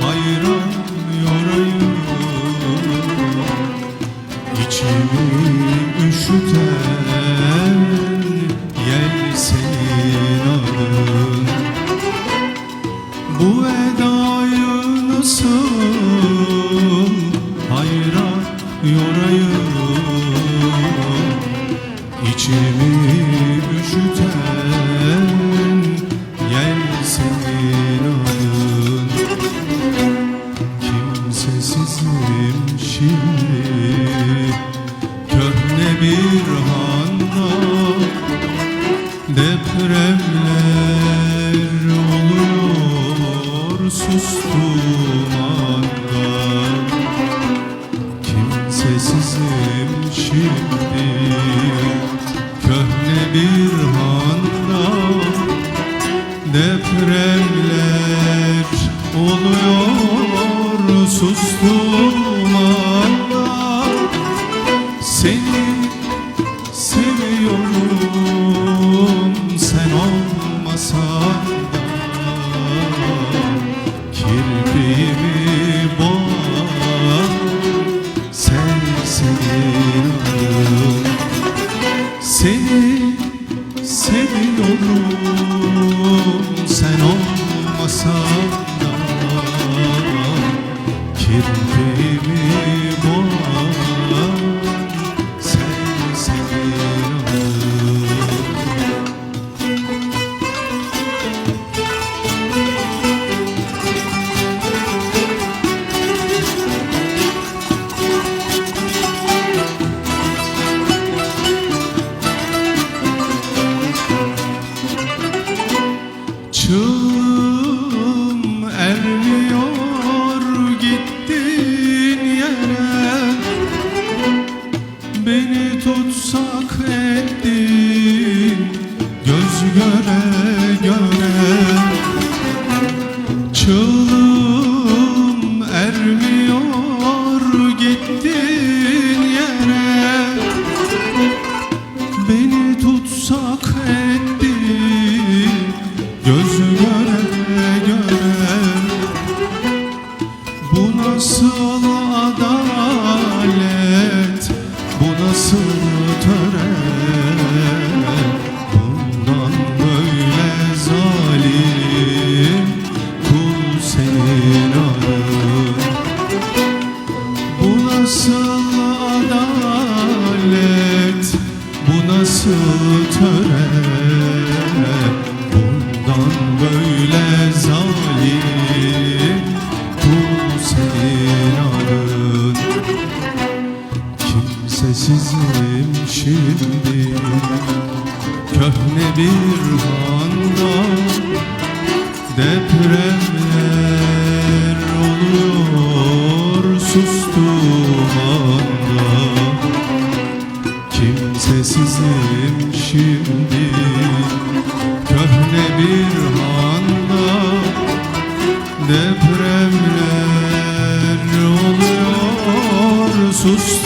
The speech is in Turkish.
Hayran yorayım İçimi üşüten yel senin adın. Bu edayı nasıl hayran yorayım İçimi şimdi Köhne bir handa Depremler oluyor sustum anda Kimsesizim şimdi Köhne bir handa Depremler oluyor sustum anda Çığım ermiyor gittin yere. Beni tutsak ettin göz göre göre. Çığım nasıl adalet? Bu nasıl Köhne bir anda Depremler oluyor sustum anda Kimsesizim şimdi Köhne bir anda Depremler oluyor sustum